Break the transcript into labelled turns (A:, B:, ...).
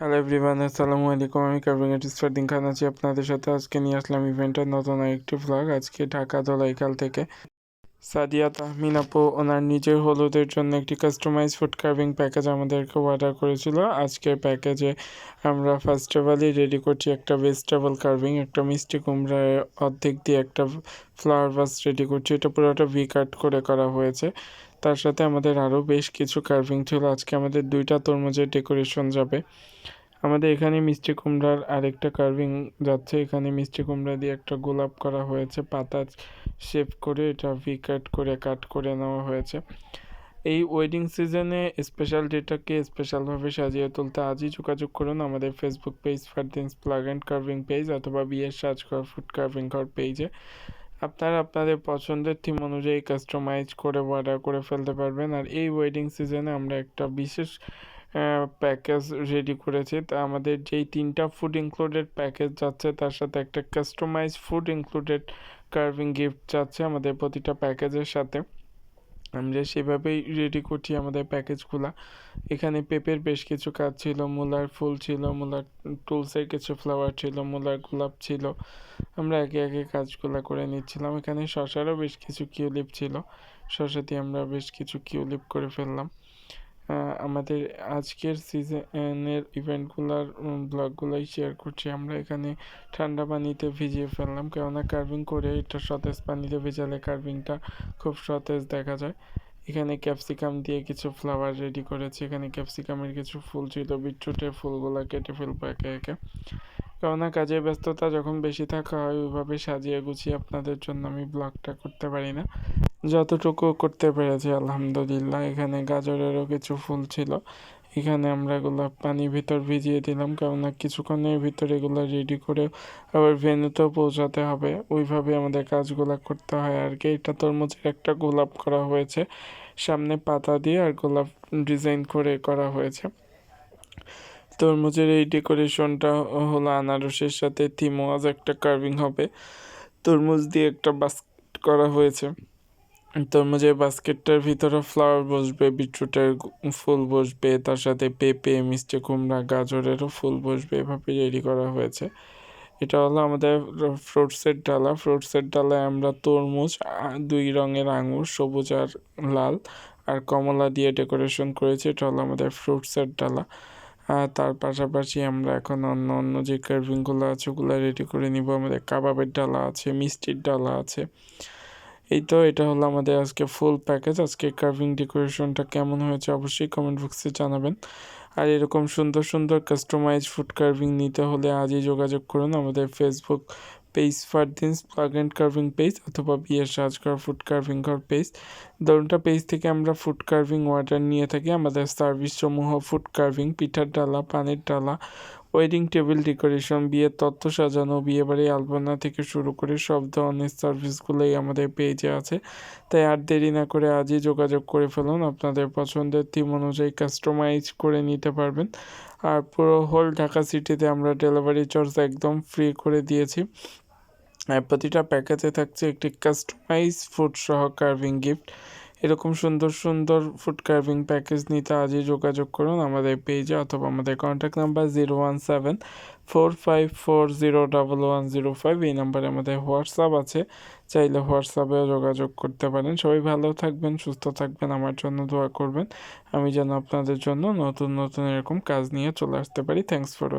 A: Hello everyone আসসালামু আলাইকুম। আমি কার্ভিং আর্টিস্ট ফারদিন খান আছি। আপনাদের সাথে আজকে নিয়ে আসলাম ইভেন্টের নতুন একটি ভ্লগ আজকে ঢাকা দোলাইখাল থেকে সাদিয়া তাহমিন আপু, ওনার নিজের হলুদের জন্য একটি কাস্টমাইজ ফুড কার্ভিং প্যাকেজ আমাদেরকে অর্ডার করেছিল। আজকের প্যাকেজে আমরা ফার্স্ট অফ অলই রেডি করছি একটা ভেজিটেবল কার্ভিং একটা মিষ্টি কুমড়ার অর্ধেক দিয়ে একটা ফ্লাওয়ার ভাস রেডি করছি। এটা পুরোটা ভি কাট করে করা হয়েছে। তার সাথে আমাদের আরও বেশ কিছু কার্ভিং ছিল আজকে আমাদের দুইটা তরমুজের ডেকোরেশন যাবে। আমাদের এখানে মিষ্টি কুমড়ার আরেকটা কার্ভিং যাচ্ছে, এখানে মিষ্টি কুমড়া দিয়ে একটা গোলাপ করা হয়েছে, পাতা শেপ করে এটা ভি কাট করে কাট করে নেওয়া হয়েছে। এই ওয়েডিং সিজনে স্পেশাল ডেটাকে স্পেশালভাবে সাজিয়ে তুলতে আজই যোগাযোগ করুন আমাদের Facebook page Fardins plug and carving page অথবা বিয়ের সাজ কর ফুড কার্ভিং ঘর পেজে আপনারা আপনাদের পছন্দের থিম অনুযায়ী কাস্টমাইজ করে অর্ডার করে ফেলতে পারবেন। আর এই ওয়েডিং সিজনে আমরা একটা বিশেষ প্যাকেজ রেডি করেছি। তা আমাদের যেই তিনটা ফুড ইনক্লুডেড প্যাকেজ যাচ্ছে, তার সাথে একটা customise food included carving gift যাচ্ছে আমাদের প্রতিটা প্যাকেজের সাথে। আমরা সেভাবেই রেডি করছি আমাদের প্যাকেজগুলো এখানে পেপের বেশ কিছু কাজ ছিল, মূলার ফুল ছিল, মূলার টুলসের কিছু ফ্লাওয়ার ছিল, মূলার গোলাপ ছিল। আমরা একে একে কাজগুলো করে নিচ্ছিলাম। এখানে শশারও বেশ কিছু কিউলিপ ছিল। শশা দিয়ে আমরা বেশ কিছু কিউলিপ করে ফেললাম। আমাদের আজকের সিজনের ইভেন্টগুলোর ব্লগগুলোই শেয়ার করছি। আমরা এখানে ঠান্ডা পানিতে ভিজিয়ে ফেললাম। কেননা কার্ভিং করে এটা সতেজ পানিতে ভেজালে কার্ভিংটা খুব সতেজ দেখা যায়। এখানে ক্যাপসিকাম দিয়ে কিছু ফ্লাওয়ার রেডি করেছি। এখানে ক্যাপসিকামের কিছু ফুল ছিল। বিটরুটের ফুলগুলো কেটে ফেলব একে একে। কেননা কাজে ব্যস্ততা যখন বেশি থাকা হয়, ওইভাবে সাজিয়ে গুছিয়ে আপনাদের জন্য আমি ব্লগটা করতে পারি না। যতটুকু করতে পেরেছি, আলহামদুলিল্লাহ। এখানে গাজরেরও কিছু ফুল ছিল। এখানে আমরা এগুলো পানির ভিতর ভিজিয়ে দিলাম, কেননা কিছুক্ষণের ভিতরে এগুলো রেডি করে আবার ভেনুতেও পৌঁছাতে হবে। ওইভাবে আমাদের কাজগুলো করতে হয় আর কি। এটা তরমুজের একটা গোলাপ করা হয়েছে, সামনে পাতা দিয়ে আর গোলাপ ডিজাইন করে করা হয়েছে। তরমুজের এই ডেকোরেশনটা হলো আনারসের সাথে থিমোয়াজ একটা কার্ভিং হবে। তরমুজ দিয়ে একটা বাস্কেট করা হয়েছে। তরমুজের বাস্কেটটার ভিতরে ফ্লাওয়ার বসবে, বিটরুটের ফুল বসবে, তার সাথে পেঁপে, মিষ্টি কুমড়া, গাজরেরও ফুল বসবে এভাবে রেডি করা হয়েছে। এটা হলো আমাদের ফ্রুটসের ডালা। ফ্রুটসের ডালায় আমরা তরমুজ দুই রঙের আঙুর, সবুজ আর লাল, আর কমলা দিয়ে ডেকোরেশন করেছি। এটা হলো আমাদের ফ্রুটসের ডালা। তার পাশাপাশি আমরা এখন অন্য অন্য যে কার্ভিংগুলো আছে, ওগুলো রেডি করে নিব। আমাদের কাবাবের ডালা আছে, মিষ্টির ডালা আছে। এই তো এটা হলো আমাদের আজকে ফুল প্যাকেজ আজকে কার্ভিং ডেকোরেশনটা কেমন হয়েছে অবশ্যই কমেন্ট বক্সে জানাবেন। আর এরকম সুন্দর সুন্দর কাস্টমাইজ ফুড কার্ভিং নিতে হলে আজই যোগাযোগ করুন আমাদের Facebook page Fardins plug and carving page অথবা বিয়ের সাজঘর ফুড কার্ভিং ঘর পেজ দরুনটা পেজ থেকে আমরা ফুড কার্ভিং অর্ডার নিয়ে থাকি, আমাদের সার্ভিস সমূহ ফুড কার্ভিং পিঠার ডালা, পানের ডালা ওয়েডিং টেবিল, ডেকোরেশন, বিয়ের তথ্য সাজানো বিয়েবাড়ি আলপনা থেকে শুরু করে সব ধরনের সার্ভিসগুলোই আমাদের পেজে আছে। তাই আর দেরি না করে আজই যোগাযোগ করে ফেলুন। আপনাদের পছন্দের থিম অনুযায়ী কাস্টমাইজ করে নিতে পারবেন। আর পুরো হোল ঢাকা সিটিতে আমরা ডেলিভারি চার্জ একদম ফ্রি করে দিয়েছি। প্রতিটা প্যাকেজে থাকছে একটি কাস্টমাইজ ফুড সহ কার্ভিং গিফট এরকম সুন্দর সুন্দর ফুড কার্ভিং প্যাকেজ নিতে আজই যোগাযোগ করুন আমাদের পেজে অথবা আমাদের contact number zero one seven four five four zero double one zero five এই নাম্বারে আমাদের হোয়াটসঅ্যাপ আছে, চাইলে হোয়াটসঅ্যাপেও যোগাযোগ করতে পারেন। সবাই ভালো থাকবেন, সুস্থ থাকবেন, আমার জন্য দোয়া করবেন। আমি যেন আপনাদের জন্য নতুন নতুন এরকম কাজ নিয়ে চলে আসতে পারি। Thanks for